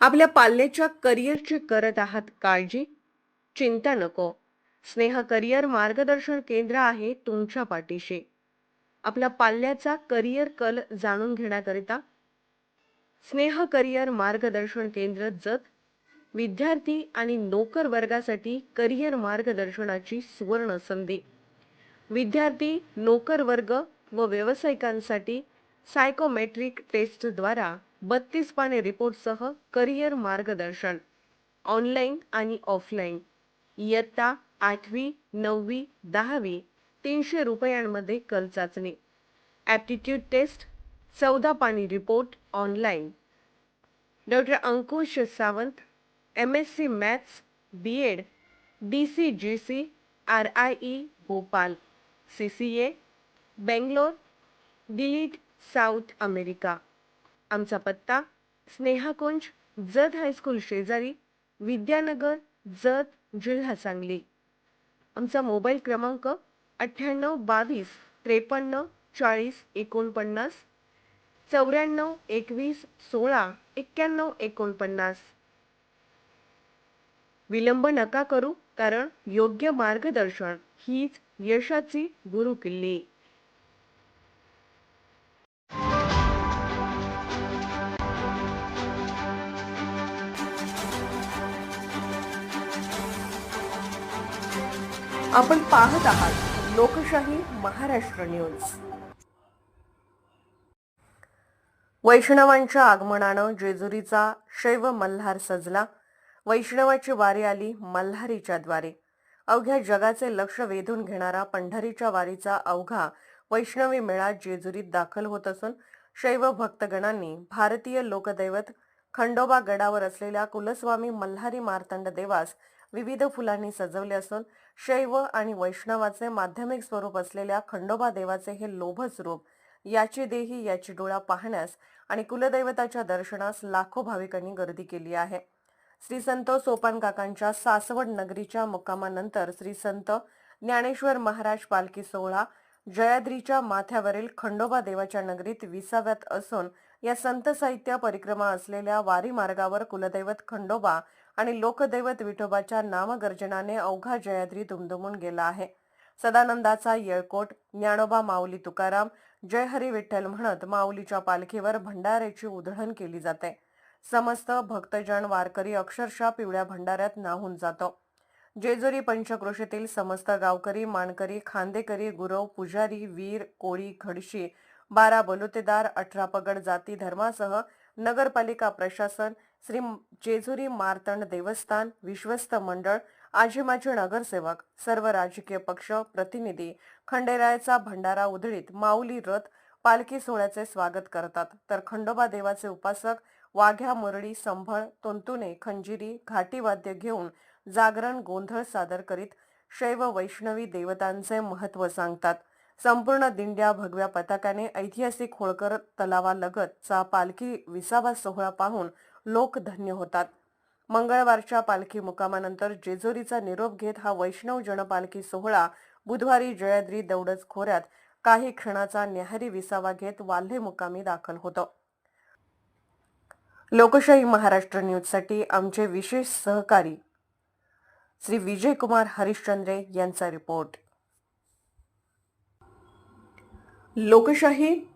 आपल्या पाल्याच्या करिअरची करत आहात काळजी? चिंता नको. स्नेह करिअर मार्गदर्शन केंद्र आहे तुमच्या पाठीशी. आपल्या पाल्याचा करिअर कल जाणून घेण्याकरिता स्नेह करिअर मार्गदर्शन केंद्र जत विद्यार्थी आणि नोकर वर्गासाठी करिअर मार्गदर्शनाची सुवर्ण संधी. विद्यार्थी नोकर वर्ग व व्यावसायिकांसाठी सायकोमेट्रिक टेस्टद्वारा बत्तीस पाने रिपोर्टसह करिअर मार्गदर्शन ऑनलाईन आणि ऑफलाईन. इयत्ता आठवी नववी दहावी तीनशे रुपयांमध्ये कल चाचणी. ॲप्टिट्यूड टेस्ट चौदा पाणी report online. Doctor Ankush Sawant M S C maths B Ed D C G C R I E Bhopal. C C A Bangalore D Litt South America आमचा पत्ता स्नेहाकुंज जत हायस्कूल शेजारी विद्यानगर जत जिल्हा सांगली आमचा मोबाईल क्रमांक अठ्ठ्याण्णव बावीस त्रेपन्न चाळीस एकोणपन्नास चौऱ्याण्णव एकवीस सोळा एक्क्याण्णव एकोणपन्नास. विलंब नका करू कारण योग्य मार्गदर्शन हीच यशाची गुरुकिल्ली. आपण पाहत आहात लोकशाही महाराष्ट्र न्यूज. वैष्णवांच्या आगमनानं जेजुरीचा शैव मल्हार सजला. वैष्णवाची वारी आली मल्हारीच्या द्वारे. अवघ्या जगाचे लक्ष वेधून घेणारा पंढरीच्या वारीचा अवघा वैष्णवी मेळा जेजुरीत दाखल होत असून शैव भक्तगणांनी भारतीय लोकदैवत खंडोबा गडावर असलेल्या कुलस्वामी मल्हारी मार्तंड देवास विविध फुलांनी सजवले असून शैव आणि वैष्णवाचे माध्यमिक स्वरूप असलेल्या खंडोबा देवाचे हे लोभस रूप याची देही याची डोळा पाहण्यास आणि कुलदैवताच्या दर्शनास लाखो भाविकांनी गर्दी केली आहे. श्री संत सोपान काकांच्या सासवड नगरीच्या मुक्कामानंतर श्री संत ज्ञानेश्वर महाराज पालखी सोहळा जयाद्रीच्या माथ्यावरील खंडोबा देवाच्या नगरीत विसाव्यात असून या संत साहित्य परिक्रमा असलेल्या वारी मार्गावर कुलदैवत खंडोबा आणि लोकदैवत विठोबाच्या नामगर्जनाने अवघा जयाद्री दुमदुमून गेला आहे. सदानंदाचा येळकोट ज्ञानोबा माऊली तुकाराम जय हरी विठ्ठल म्हणत माऊलीच्या पालखीवर भंडाऱ्याची उधळण केली जाते. समस्त भक्तजन वारकरी अक्षरशः पिवळ्या भंडाऱ्यात नाहून जातो. जेजुरी पंचक्रोशीतील समस्त गावकरी मानकरी खांदेकरी गुरव पुजारी वीर कोळी खडशी बारा बलुतेदार अठरा पगड जाती धर्मासह नगरपालिका प्रशासन श्री जेजुरी मार्तंड देवस्थान विश्वस्त मंडळ आजीमाजी नगरसेवक सर्व राजकीय पक्ष प्रतिनिधी खंडेरायाचा भंडारा उधळीत माऊली रथ पालखी सोहळ्याचे स्वागत करतात. तर खंडोबा देवाचे उपासक वाघ्या मुरळी संभळ तोंतुने खंजिरी घाटी वाद्य घेऊन जागरण गोंधळ सादर करीत शैव वैष्णवी देवतांचे महत्त्व सांगतात. संपूर्ण दिंड्या भगव्या पताकाने ऐतिहासिक होळकर तलावालगतचा पालखी विसावा सोहळा पाहून लोक धन्य होतात. मंगळवारच्या पालखी मुकामानंतर जेजुरीचा निरोप घेत हा वैष्णव जनपालखी सोहळा बुधवारी जयाद्री दौडच खोऱ्यात काही क्षणाचा न्याहारी विसावा घेत वाल्हे मुकामी दाखल होतो. लोकशाही महाराष्ट्र न्यूजसाठी आमचे विशेष सहकारी श्री विजयकुमार हरिश्चंद्रे यांचा रिपोर्ट. लोकशाही